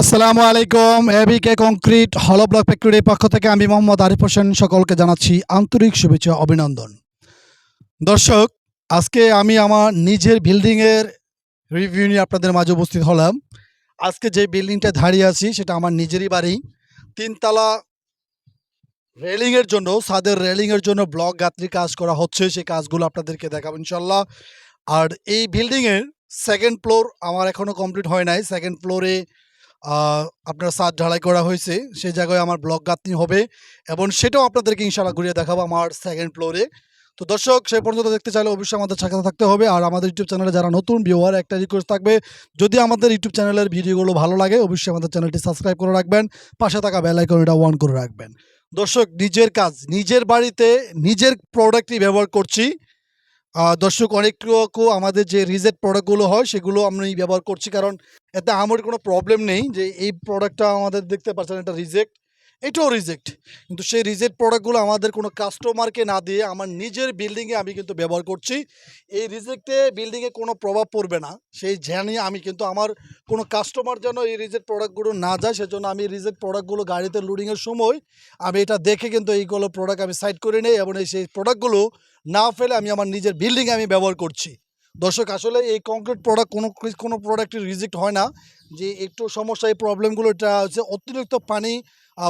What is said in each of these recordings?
আসসালামু আলাইকুম এবিকে কংক্রিট হলো ব্লক ফ্যাক্টরির পক্ষ থেকে আমি মোহাম্মদ আরিফ হোসেন সকলকে জানাচ্ছি আন্তরিক শুভেচ্ছা অভিনন্দন। দর্শক, আজকে আমি আমার নিজের বিল্ডিংয়ের রিভিউ নিয়ে আপনাদের মাঝে উপস্থিত হলাম। আজকে যে বিল্ডিংটা দাঁড়িয়ে আছি, সেটা আমার নিজেরই বাড়ি। তিনতলা রেলিংয়ের জন্য, ছাদের রেলিংয়ের জন্য ব্লক গাত্রি কাজ করা হচ্ছে, সেই কাজগুলো আপনাদেরকে দেখাবো ইনশাল্লাহ আর এই বিল্ডিংয়ের সেকেন্ড ফ্লোর আমার এখনও কমপ্লিট হয় নাই। সেকেন্ড ফ্লোরে আপনার সাদ ঢালাই করা হয়েছে সেই জায়গায় আমার ব্লক গাঁথনি হবে এবং সেটাও আপনাদেরকে ইনশাল্লাহ ঘুরিয়ে দেখাবো আমার সেকেন্ড ফ্লোরে তো দর্শক সেই পর্যন্ত দেখতে চাইলে অবশ্যই আমাদের সাথে থাকতে হবে আর আমাদের ইউটিউব চ্যানেলে যারা নতুন ভিউয়ার একটা রিকোয়েস্ট থাকবে, যদি আমাদের ইউটিউব চ্যানেলের ভিডিওগুলো ভালো লাগে, অবশ্যই আমাদের চ্যানেলটি সাবস্ক্রাইব করে রাখবেন, পাশে থাকা বেল আইকনটা অন করে রাখবেন। দর্শক, নিজের কাজ, নিজের বাড়িতে নিজের প্রোডাক্টই ব্যবহার করছি। আহ, অনেক লোকও আমাদের যে রিজেট প্রোডাক্টগুলো হয় সেগুলো আমি ব্যবহার করছি। কারণ এতে আমার কোনো প্রবলেম নেই যে এই প্রোডাক্টটা আমাদের দেখতে পাচ্ছেন এটা রিজেক্ট এটাও রিজেক্ট কিন্তু সেই রিজেক্ট প্রোডাক্টগুলো আমাদের কোনো কাস্টমারকে না দিয়ে আমার নিজের বিল্ডিংয়ে আমি কিন্তু ব্যবহার করছি। এই রিজেক্টে বিল্ডিংয়ে কোনো প্রভাব পড়বে না। সেই জানি আমি কিন্তু আমার কোনো কাস্টমার যেন এই রিজেক্ট প্রোডাক্টগুলো না যায়, সেজন্য আমি রিজেক্ট প্রোডাক্টগুলো গাড়িতে লোডিংয়ের সময় আমি এটা দেখে কিন্তু এইগুলো প্রোডাক্ট আমি সাইড করে নিই এবং এই সেই প্রোডাক্টগুলো না ফেলে আমি আমার নিজের বিল্ডিংয়ে আমি ব্যবহার করছি। দর্শক, আসলে এই কংক্রিট প্রোডাক্ট কোনো কোনো প্রোডাক্টের রিজেক্ট হয় না। যে একটু সমস্যা, এই প্রবলেমগুলো এটা হচ্ছে অতিরিক্ত পানি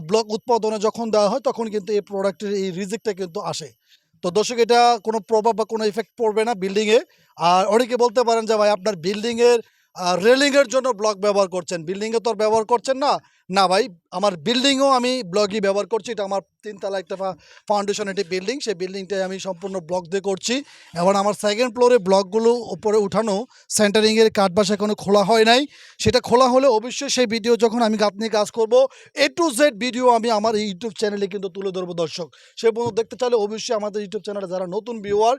ব্লক উৎপাদনে যখন দেওয়া হয়, তখন কিন্তু এই প্রোডাক্টের এই রিজেক্টটা কিন্তু আসে। তো দর্শক, এটা কোনো প্রভাব বা কোনো ইফেক্ট পড়বে না বিল্ডিংয়ে আর অনেকে বলতে পারেন যে, ভাই, আপনার বিল্ডিংয়ের রেলিংয়ের জন্য ব্লক ব্যবহার করছেন। বিল্ডিংয়ে তো আর ব্যবহার করছেন না? না ভাই, আমার বিল্ডিংও আমি ব্লকই ব্যবহার করছি। এটা আমার তিনতলা একটা ফাউন্ডেশন একটি বিল্ডিং। সেই বিল্ডিংটাই আমি সম্পূর্ণ ব্লক দিয়ে করছি। এবং আমার সেকেন্ড ফ্লোরে ব্লকগুলো উপরে উঠানো সেন্টারিংয়ের কাঠবাস এখনও খোলা হয় নাই। সেটা খোলা হলে অবশ্যই সেই ভিডিও যখন আমি গাঁথনি কাজ করব এ টু জেড ভিডিও আমি আমার ইউটিউব চ্যানেলে কিন্তু তুলে ধরবো দর্শক। সে পর্যন্ত দেখতে চাইলে অবশ্যই আমাদের ইউটিউব চ্যানেলে যারা নতুন ভিউয়ার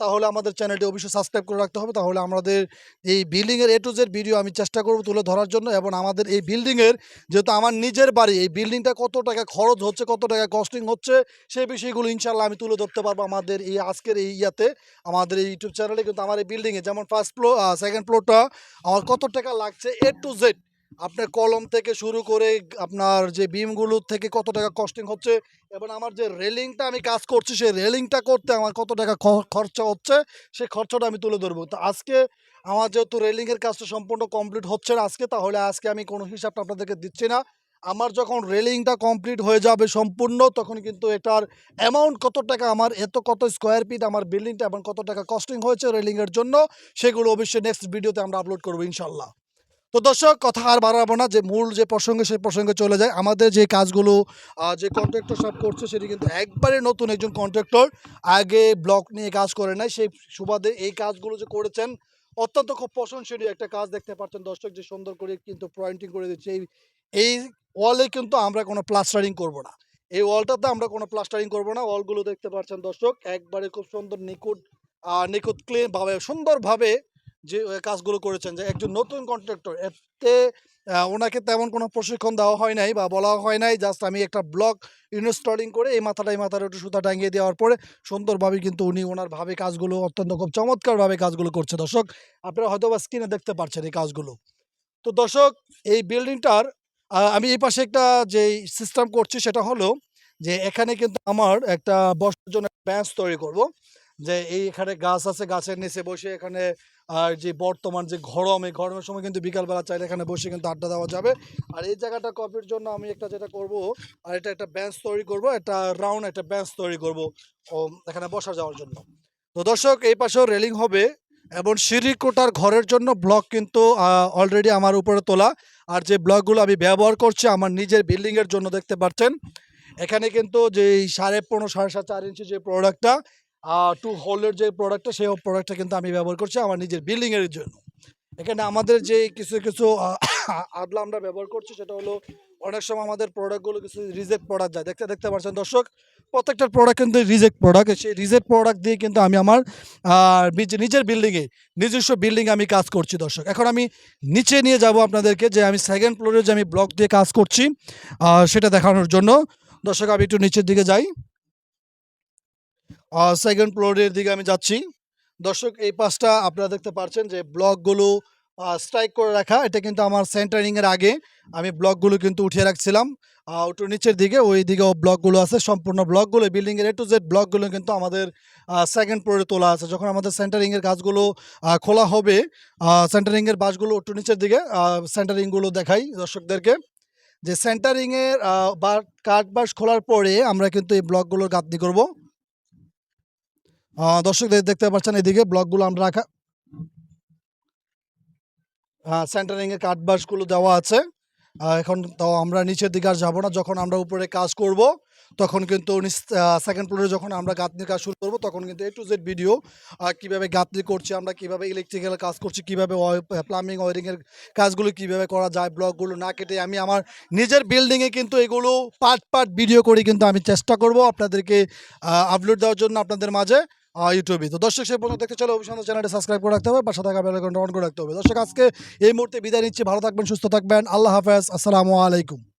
তাহলে আমাদের চ্যানেলটি অবশ্যই সাবস্ক্রাইব করে রাখতে হবে। তাহলে আমাদের এই বিল্ডিংয়ের এ টু জেড ভিডিও আমি চেষ্টা করব তুলে ধরার জন্য এবং আমাদের এই বিল্ডিংয়ের যেহেতু আমার নিজের বাড়ি, এই বিল্ডিংটা কত টাকা খরচ হচ্ছে, কত টাকা কস্টিং হচ্ছে, সেই বিষয়গুলো ইনশাল্লাহ আমি তুলে ধরতে পারব আমাদের এই আজকের এই ইয়াতে, আমাদের এই ইউটিউব চ্যানেলে কিন্তু আমার এই বিল্ডিংয়ে যেমন ফার্স্ট ফ্লোর সেকেন্ড ফ্লোরটা আমার কত টাকা লাগছে এ টু জেড আপনার কলম থেকে শুরু করে আপনার যে বিমগুলো থেকে কত টাকা কস্টিং হচ্ছে, এবং আমার যে রেলিংটা আমি কাজ করছি, সেই রেলিংটা করতে আমার কত টাকা খরচা হচ্ছে, সেই খরচাটা আমি তুলে ধরবো। তো আজকে আমার যেহেতু রেলিংয়ের কাজটা সম্পূর্ণ কমপ্লিট হচ্ছে না আজকে, তাহলে আজকে আমি কোনো হিসাবটা আপনাদেরকে দিচ্ছি না। আমার যখন রেলিংটা কমপ্লিট হয়ে যাবে সম্পূর্ণ, তখন কিন্তু এটার অ্যামাউন্ট কত টাকা, আমার এত কত স্কোয়ার ফিট আমার বিল্ডিংটা এবং কত টাকা কস্টিং হয়েছে রেলিংয়ের জন্য, সেগুলো অবশ্যই নেক্সট ভিডিওতে আমরা আপলোড করব ইনশাল্লাহ তো দর্শক, কথা আর বাড়াবো না যে মূল যে প্রসঙ্গে, সেই প্রসঙ্গে চলে যায় আমাদের যে কাজগুলো যে কন্ট্রাক্টর সব করছে, সেটি কিন্তু একবারে নতুন একজন কন্ট্রাক্টর আগে ব্লক নিয়ে কাজ করে নাই। সেই সুবাদে এই কাজগুলো যে করেছেন, অত্যন্ত খুব প্রশংসনীয় একটা কাজ দেখতে পাচ্ছেন দর্শক, যে সুন্দর করে কিন্তু পয়েন্টিং করে দিচ্ছে। এই এই ওয়ালে কিন্তু আমরা কোনো প্লাস্টারিং করব না। এই ওয়ালটাতে আমরা কোনো প্লাস্টারিং করব না। ওয়ালগুলো দেখতে পাচ্ছেন দর্শক, একবারে খুব সুন্দর নিকুট নিখুঁত ক্লিন ভাবে, সুন্দরভাবে যে কাজগুলো করেছেন যে, একজন নতুন কন্ট্রাক্টর এতে ওনাকে তেমন কোনো প্রশিক্ষণ দেওয়া হয় নাই বা বলা হয় নাই জাস্ট আমি একটা ব্লক ইনস্টলিং করে এই মাথাটা, এই মাথার একটু সুতা টাঙিয়ে দেওয়ার পরে সুন্দরভাবে কিন্তু উনি ওনার ভাবে কাজগুলো, অত্যন্ত খুব চমৎকারভাবে কাজগুলো করছে। দর্শক, আপনারা হয়তো বা স্ক্রিনে দেখতে পাচ্ছেন এই কাজগুলো। তো দর্শক, এই বিল্ডিংটার আমি এই পাশে একটা যে সিস্টেম করছি সেটা হলো যে, এখানে কিন্তু আমার একটা বসার জন্য বেঞ্চ তৈরি করব। যে, এই এখানে গাছ আছে, গাছের নিচে বসে এখানে আর যে বর্তমান যে গরম এই গরমের সময় কিন্তু বিকালবেলা চাইলে এখানে বসে কিন্তু আড্ডা দেওয়া যাবে। আর এই জায়গাটা কপির জন্য আমি একটা যেটা করব, আর এটা একটা বেঞ্চ তৈরি করব, একটা রাউন্ড একটা বেঞ্চ তৈরি করব এখানে বসা যাওয়ার জন্য। তো দর্শক, এই পাশেও রেলিং হবে, এবং সিঁড়ি কোটার ঘরের জন্য ব্লক কিন্তু অলরেডি আমার উপরে তোলা। আর যে ব্লকগুলো আমি ব্যবহার করছি, আমার নিজের বিল্ডিংয়ের জন্য দেখতে পাচ্ছেন। এখানে কিন্তু যে সাড়ে পনেরো, সাড়ে সাত, চার ইঞ্চি যে প্রোডাক্টটা টু হোলের যে প্রোডাক্টটা সেই প্রোডাক্টটা কিন্তু আমি ব্যবহার করছি আমার নিজের বিল্ডিংয়ের জন্য। এখানে আমাদের যে কিছু কিছু আদলা আমরা ব্যবহার করছি, সেটা হলো অনেক সময় আমাদের প্রোডাক্টগুলো কিছু রিজেক্ট প্রোডাক্ট যায়। দেখতে দেখতে পাচ্ছেন দর্শক, প্রত্যেকটা প্রোডাক্ট কিন্তু রিজেক্ট প্রোডাক্ট সেই রিজেক্ট প্রোডাক্ট দিয়ে কিন্তু আমি আমার নিজ- নিজের বিল্ডিংয়ে নিজস্ব বিল্ডিং আমি কাজ করছি দর্শক। এখন আমি নিচে নিয়ে যাব আপনাদেরকে, যে আমি সেকেন্ড ফ্লোরে যে আমি ব্লক দিয়ে কাজ করছি সেটা দেখানোর জন্য। দর্শক, আমি একটু নিচের দিকে যাই। সেকেন্ড ফ্লোরের দিকে আমি যাচ্ছি। দর্শক, এই পাশটা আপনারা দেখতে পাচ্ছেন যে ব্লকগুলো স্ট্রাইক করে রাখা, এটা কিন্তু আমার সেন্টারিংয়ের আগে আমি ব্লকগুলো কিন্তু উঠিয়ে রাখছিলাম। একটু নিচের দিকে ওই দিকে ব্লকগুলো আছে, সম্পূর্ণ ব্লকগুলো বিল্ডিংয়ের এ টু জেড ব্লকগুলো কিন্তু আমাদের সেকেন্ড ফ্লোরে তোলা আছে। যখন আমাদের সেন্টারিংয়ের কাজগুলো খোলা হবে সেন্টারিংয়ের বাসগুলো একটু নিচের দিকে সেন্টারিংগুলো দেখাই দর্শকদেরকে। যে সেন্টারিংয়ের বা, কাঠ বাস খোলার পরে আমরা কিন্তু এই ব্লকগুলোর গাঁথনি করব। দর্শকদের দেখতে পাচ্ছেন এদিকে ব্লকগুলো আমরা রাখা সেন্টারিং এর কাঠ বাসগুলো দেওয়া আছে। এখন তো আমরা নিচের দিকে আর যাব না। যখন আমরা উপরে কাজ করব, তখন কিন্তু সেকেন্ড ফ্লোরে যখন আমরা গাঁথনির কাজ শুরু করব, তখন কিন্তু এ টু জেড ভিডিও কীভাবে গাঁথনি করছি আমরা, কীভাবে ইলেকট্রিক্যাল কাজ করছি, কীভাবে প্লাম্বিং ওয়ারিংয়ের কাজগুলো কীভাবে করা যায়, ব্লকগুলো না কেটে আমি আমার নিজের বিল্ডিংয়ে কিন্তু এগুলো পার্ট পার্ট ভিডিও করে কিন্তু আমি চেষ্টা করব আপনাদেরকে আপলোড দেওয়ার জন্য আপনাদের মাঝে। ইউটিউবে তো দর্শক, সেই পর্যন্ত দেখতে চলে অভিষেক চ্যানেলটি সাবস্ক্রাইব করে রাখতে হবে পাশে থাকা বেলাইকনটা অন করে রাখতে হবে। দর্শক, আজকে এই মুহূর্তে বিদায় নিচ্ছি, ভালো থাকবেন, সুস্থ থাকবেন, আল্লাহ হাফেজ, আসসালামু আলাইকুম।